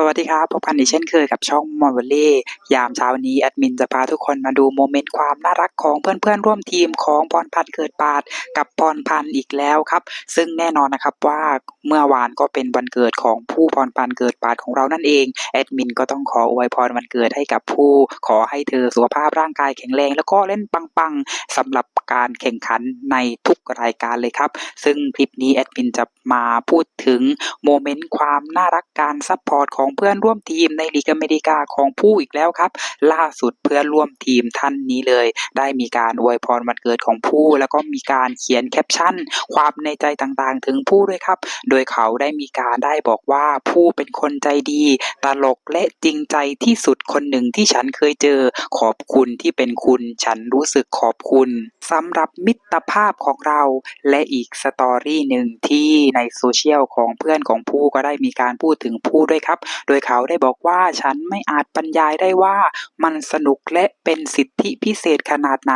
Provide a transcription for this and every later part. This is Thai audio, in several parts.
สวัสดีครับ พบกันอีกเช่นเคยกับช่องมอลเล่ยามเช้านี้แอดมินจะพาทุกคนมาดูโมเมนต์ความน่ารักของเพื่อนๆ ร่วมทีมของพรพันธ์เกิดปาดกับพรพันธ์อีกแล้วครับ ซึ่งแน่นอนนะครับว่าเมื่อวานก็เป็นวันเกิดของผู้พรพันธ์เกิดปาดของเรานั่นเองแอดมินก็ต้องขออวยพรวันเกิดให้กับผู้ ขอให้เธอสุขภาพร่างกายแข็งแรง แล้วก็เล่นปังๆสำหรับการแข่งขันในทุกรายการเลยครับ ซึ่งคลิปนี้แอดมินจะมาพูดถึงโมเมนต์ความน่ารักการซัพพอร์ตของเพื่อนร่วมทีมในลีกอเมริกาของผู้อีกแล้วครับ ล่าสุดเพื่อนร่วมทีมท่านนี้เลย ได้มีการอวยพรวันเกิดของผู้ แล้วก็มีการเขียนแคปชั่น ความในใจต่างๆ ถึงผู้ด้วยครับ โดยเขาได้มีการได้บอกว่าผู้เป็นคนใจดี ตลกและจริงใจที่สุดคนหนึ่งที่ฉันเคยเจอ ขอบคุณที่เป็นคุณฉันรู้สึกขอบคุณสำหรับมิตรภาพของเรา และอีกสตอรี่หนึ่งที่ในโซเชียลของเพื่อนของผู้ก็ได้มีการพูดถึงผู้ด้วยครับโดยเขาได้บอกว่าฉันไม่อาจบรรยายได้ว่ามันสนุกและเป็นสิทธิพิเศษขนาดไหน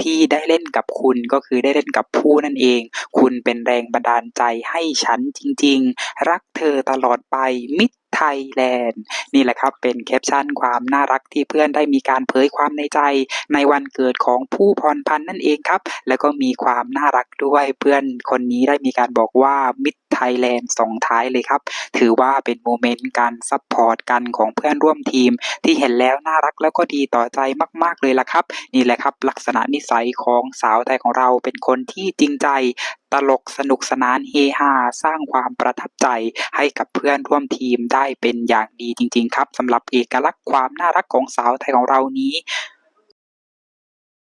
ที่ได้เล่นกับคุณก็คือได้เล่นกับผู้นั่นเอง คุณเป็นแรงบันดาลใจให้ฉันจริง ๆ รักเธอตลอดไปมิตรไทยแลนด์นี่แหละครับเป็นแคปชั่นความน่ารักที่เพื่อนได้มีการเผยความในใจ ในวันเกิดของผู้พรพันนั่นเองครับ แล้วก็มีความน่ารักด้วยเพื่อนคนนี้ได้มีการบอกว่ามิตรไท ยแลนด์ส่งท้ายเลยครับ ถือว่าเป็นโมเมนต์การซัพพอร์ตกันของเพื่อนร่วมทีม ที่เห็นแล้วน่ารักแล้วก็ดีต่อใจมาก ๆเลยล่ะครับ นี่แหละครับลักษณะนิสัยของสาวไทยของเราเป็นคนที่จริงใจตลกสนุกสนานเฮฮาสร้างความประทับใจให้กับเพื่อนร่วมทีมได้เป็นอย่างดีจริง ๆ ครับสำหรับเอกลักษณ์ความน่ารักของสาวไทยของเรานี้